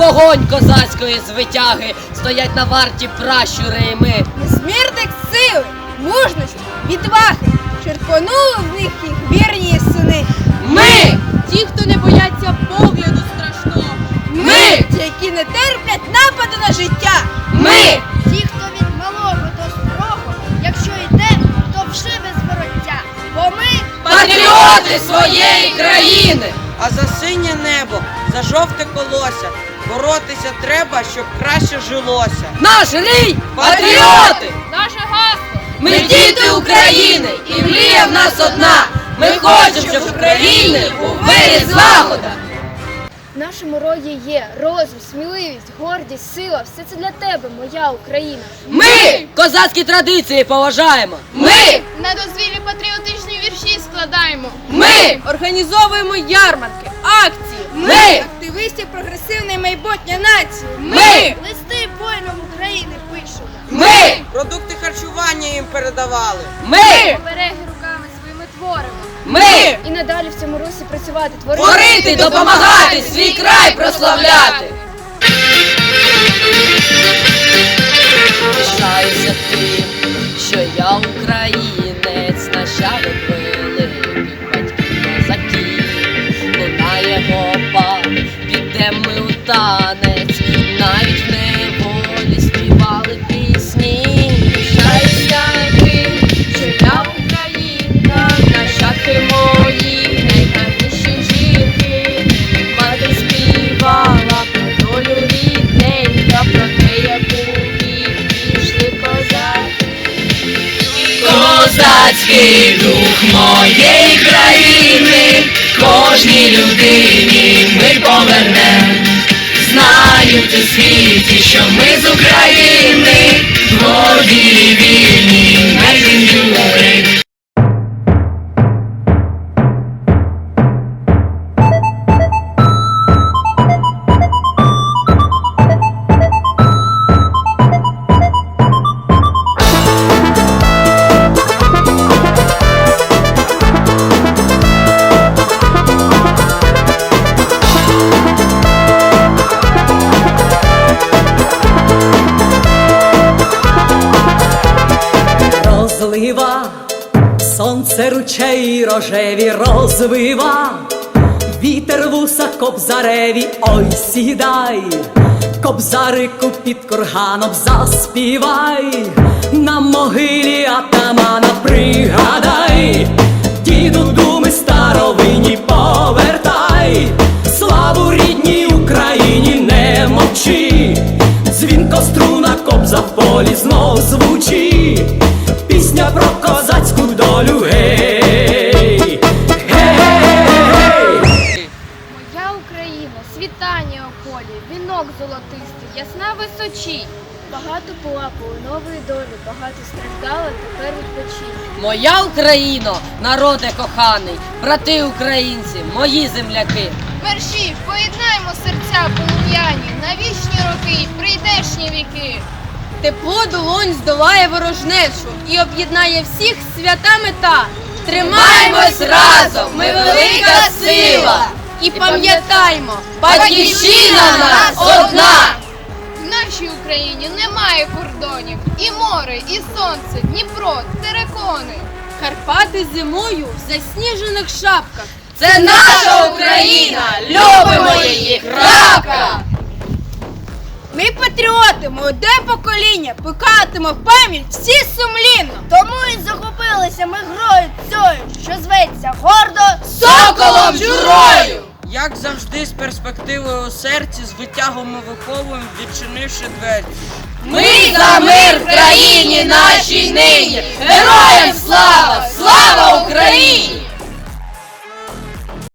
вогонь козацької звитяги стоять на варті пращури і ми. Незмірних сили, мужності, відваги, черпонули в них їх вірні сини. Ми! Ті, хто не бояться погляду страшного. Ми! Ті, які не терплять нападу на життя. Ми! Ті, хто від малого до старого, якщо йде, то вже без вороття. Бо ми Патріоти своєї країни! А за синє небо, за жовте колося. Боротися треба, щоб краще жилося. Наш рій! Патріоти! Наше гасло. Ми діти України, і мрія в нас одна. Ми хочемо, щоб в Україні був мир і злагода. в нашому роді є розум, сміливість, гордість, сила. Все це для тебе, моя Україна. Ми козацькі традиції поважаємо. Ми! На дозвіллі патріотичні вірші складаємо. Ми! Організовуємо ярмарки, акції. Ми! Активістів прогресивної майбутнє нації. Ми! Листи воїнам України пишемо. Ми! Продукти харчування їм передавали. Ми! Обереги руками своїми творимо. Ми! І надалі в цьому русі працювати, творити. Творити, допомагати, свій край прославляти. Пишаюся тим, танець, навіть в неволі співали пісні. Пишаюся тим, що я українка, нащадки мої, найгарніші жінки. Мати співала про долю рідненька, про те, як у пішли козаки. Козацький дух моєї країни, кожній людині у світі, що ми з України, горді розлива, сонце ручей рожеві розвива, вітер вуса кобзареві, ой сідай, кобзарику під курганом заспівай, на могилі атамана пригадай, діду думи старовині повертай, славу рідній Україні не мовчи, дзвінко струна кобза в полі знов звучи, пісня про козацьку долю гей, гей. Моя Україна, світання у полі, вінок золотистий, ясна височі. Багато полапали нової долі, багато страждала, тепер відпочинь. Моя Україно, народе коханий, брати українці, мої земляки. Мерші, поєднаємо серця полум'яні на вічні роки, прийдешні віки. Тепло долонь здолає ворожнечу і об'єднає всіх свята мета. Тримаймось разом, ми велика сила. І пам'ятаймо, Батьківщина нас одна. В нашій Україні немає кордонів. І море, і сонце, Дніпро, терекони. Карпати зимою в засніжених шапках. Це наша Україна, любимо її, патріоти, молоде покоління, плекатимо в пам'ять всі сумлінно. Тому і захопилися ми грою цією, що зветься гордо. Соколом журою. Як завжди, з перспективою у серці, з витягом ми виховуємо, відчинивши дверці. Ми за мир в країні нашій нині. Героям слава! Слава Україні!